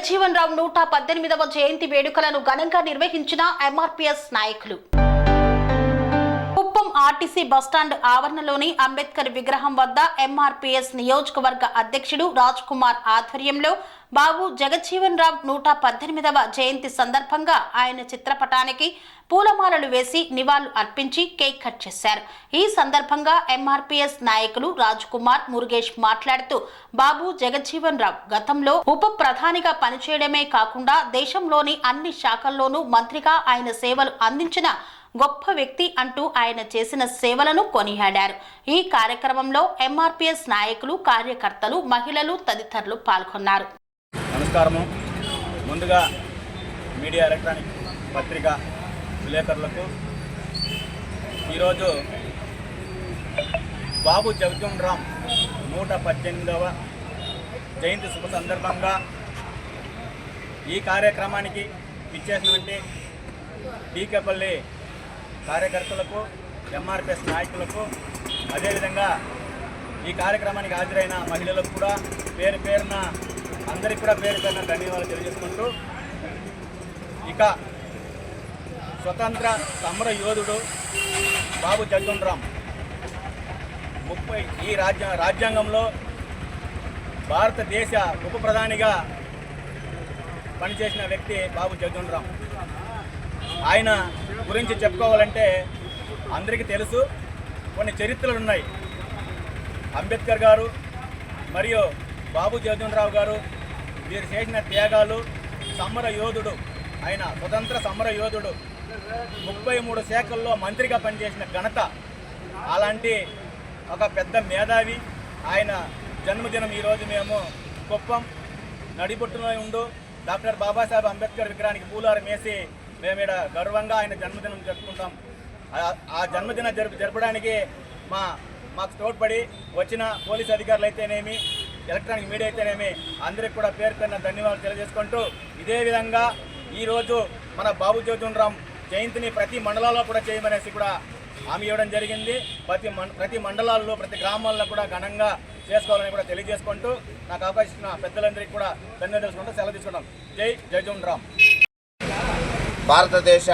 జగజ్జీవన్ రావు నూట పద్దెనిమిదవ జయంతి వేడుకలను ఘనంగా నిర్వహించిన ఎంఆర్పీఎస్ నాయకులు. కుప్పం ఆర్టీసీ బస్టాండ్ ఆవరణలోని అంబేద్కర్ విగ్రహం వద్ద ఎంఆర్పీఎస్ నియోజకవర్గ అధ్యక్షుడు రాజ్ కుమార్ ఆధ్వర్యంలో బాబు జగజ్జీవన్ రామ్ నూట పద్దెనిమిదవ జయంతి సందర్భంగా ఆయన చిత్రపటానికి పూలమాలలు వేసి నివాళులు అర్పించి కేక్ కట్ చేశారు. ఈ సందర్భంగా ఎంఆర్పీఎస్ నాయకులు రాజ్ కుమార్ మురుగేష్ మాట్లాడుతూ బాబు జగజ్జీవన్ రామ్ గతంలో ఉప ప్రధానిగా పనిచేయడమే కాకుండా దేశంలోని అన్ని శాఖల్లోనూ మంత్రిగా ఆయన సేవలు అందించిన గొప్ప వ్యక్తి అంటూ ఆయన చేసిన సేవలను కొనియాడారు. ఈ కార్యక్రమంలో ఎంఆర్పీఎస్ నాయకులు కార్యకర్తలు మహిళలు తదితరులు పాల్గొన్నారు. నమస్కారము. ముందుగా మీడియా ఎలక్ట్రానిక్ పత్రిక విలేకరులకు. ఈరోజు బాబు జగజన్ రామ్ నూట పద్దెనిమిదవ జయంతి శుభ సందర్భంగా ఈ కార్యక్రమానికి ఇచ్చేసినటువంటి డీకేపల్లి కార్యకర్తలకు ఎంఆర్పిఎస్ నాయకులకు అదేవిధంగా ఈ కార్యక్రమానికి హాజరైన మహిళలకు కూడా పేరు పేరున అందరికి కూడా పేరు పేరున ధన్యవాదాలు తెలియజేసుకుంటూ ఇక స్వతంత్ర సమర యోధుడు బాబు జగ్గుండరాం రామ్ ముప్పై ఈ రాజ్య రాజ్యాంగంలో భారతదేశ ఉప ప్రధానిగా పనిచేసిన వ్యక్తి బాబు జగ్గుండరాం రామ్ ఆయన గురించి చెప్పుకోవాలంటే అందరికీ తెలుసు కొన్ని చరిత్రలు ఉన్నాయి. అంబేద్కర్ గారు మరియు బాబు జగన్ రావు గారు వీరు చేసిన త్యాగాలు సమర యోధుడు ఆయన స్వతంత్ర సమర యోధుడు. ముప్పై మూడు శాఖల్లో మంత్రిగా పనిచేసిన ఘనత అలాంటి ఒక పెద్ద మేధావి. ఆయన జన్మదినం ఈరోజు మేము కుప్పం నడిబొట్టులో ఉండు. డాక్టర్ బాబాసాహెబ్ అంబేద్కర్ విగ్రహానికి పూలారం వేసి మేము ఇక్కడ గర్వంగా ఆయన జన్మదినం జరుపుకుంటాం. ఆ- ఆ జన్మదిన జరుపు జరపడానికి మా మాకు తోడ్పడి వచ్చిన పోలీస్ అధికారులు అయితేనేమి ఎలక్ట్రానిక్ మీడియా అయితేనేమి అందరికి కూడా పేరు పేరున ధన్యవాదాలు తెలియజేసుకుంటూ ఇదే విధంగా ఈరోజు మన బాబు జ్యోతిరామ్ రామ్ జయంతిని ప్రతి మండలాల్లో కూడా చేయమనేసి కూడా హామీ ఇవ్వడం జరిగింది. ప్రతి మం- ప్రతి మండలాల్లో ప్రతి గ్రామాల్లో కూడా ఘనంగా చేసుకోవాలని కూడా తెలియజేసుకుంటూ నాకు అవకాశం ఇచ్చిన పెద్దలందరికీ కూడా ధన్యవాదాలు తెలుసుకుంటూ సెలవు తీసుకుంటాం. జై జయజున్ రామ్ భారతదేశ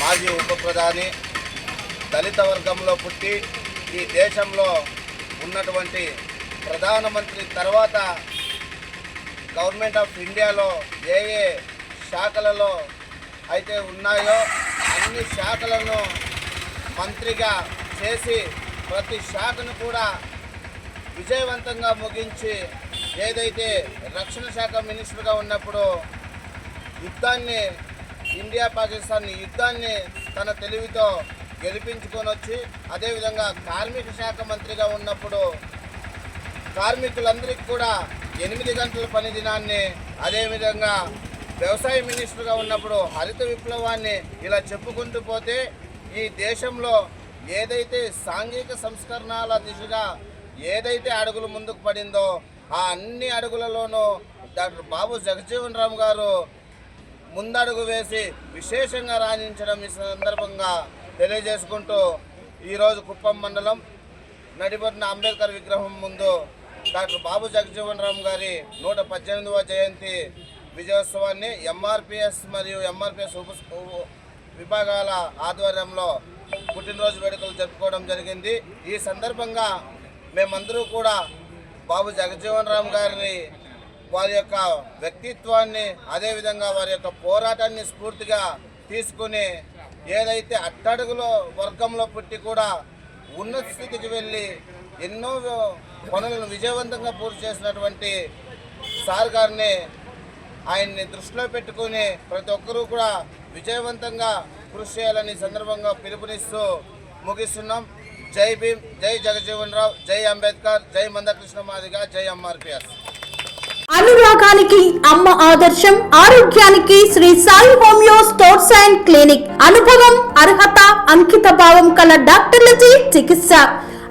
మాజీ ఉప ప్రధాని దళిత వర్గంలో పుట్టి ఈ దేశంలో ఉన్నటువంటి ప్రధానమంత్రి తర్వాత గవర్నమెంట్ ఆఫ్ ఇండియాలో ఏ ఏ శాఖలలో అయితే ఉన్నాయో అన్ని శాఖలను మంత్రిగా చేసి ప్రతి శాఖను కూడా విజయవంతంగా ముగించి ఏదైతే రక్షణ శాఖ మినిస్టర్గా ఉన్నప్పుడు యుద్ధాన్ని ఇండియా పాకిస్తాన్ యుద్ధాన్ని తన తెలివితో గెలిపించుకొని వచ్చి అదేవిధంగా కార్మిక శాఖ మంత్రిగా ఉన్నప్పుడు కార్మికులందరికీ కూడా ఎనిమిది గంటల పని దినాన్ని అదేవిధంగా వ్యవసాయ మినిస్టర్గా ఉన్నప్పుడు హరిత విప్లవాన్ని ఇలా చెప్పుకుంటూ పోతే ఈ దేశంలో ఏదైతే సాంఘిక సంస్కరణల దిశగా ఏదైతే అడుగులు ముందుకు పడిందో ఆ అన్ని అడుగులలోనూ డాక్టర్ బాబు జగజీవన్ రామ్ గారు ముందడుగు వేసి విశేషంగా రాణించడం ఈ సందర్భంగా తెలియజేసుకుంటూ ఈరోజు కుప్పం మండలం నడిబడిన అంబేద్కర్ విగ్రహం ముందు డాక్టర్ బాబు జగజీవన్ రామ్ గారి నూట పద్దెనిమిదవ జయంతి విజయోత్సవాన్ని ఎంఆర్పిఎస్ మరియు ఎంఆర్పిఎస్ ఉప విభాగాల ఆధ్వర్యంలో పుట్టినరోజు వేడుకలు జరుపుకోవడం జరిగింది. ఈ సందర్భంగా మేమందరూ కూడా బాబు జగజీవన్ రామ్ గారిని వారి యొక్క వ్యక్తిత్వాన్ని అదేవిధంగా వారి యొక్క పోరాటాన్ని స్ఫూర్తిగా తీసుకుని ఏదైతే అట్టడుగులో వర్గంలో పుట్టి కూడా ఉన్నత స్థితికి వెళ్ళి ఎన్నో పనులను విజయవంతంగా పూర్తి చేసినటువంటి సార్ గారిని ఆయన్ని దృష్టిలో పెట్టుకుని ప్రతి ఒక్కరూ కూడా విజయవంతంగా కృషి చేయాలని సందర్భంగా పిలుపునిస్తూ ముగిస్తున్నాం. జై భీమ్ జై జగజీవన్ రావు జై అంబేద్కర్ జై మందకృష్ణ మాదిగ జై ఎంఆర్పిఎస్. అనురాగానికి అమ్మ ఆదర్శం ఆరోగ్యానికి Shri Sai homeo stores and clinic. అనుభవం అర్హత అంకిత భావం కల డాక్టర్లచే చికిత్స.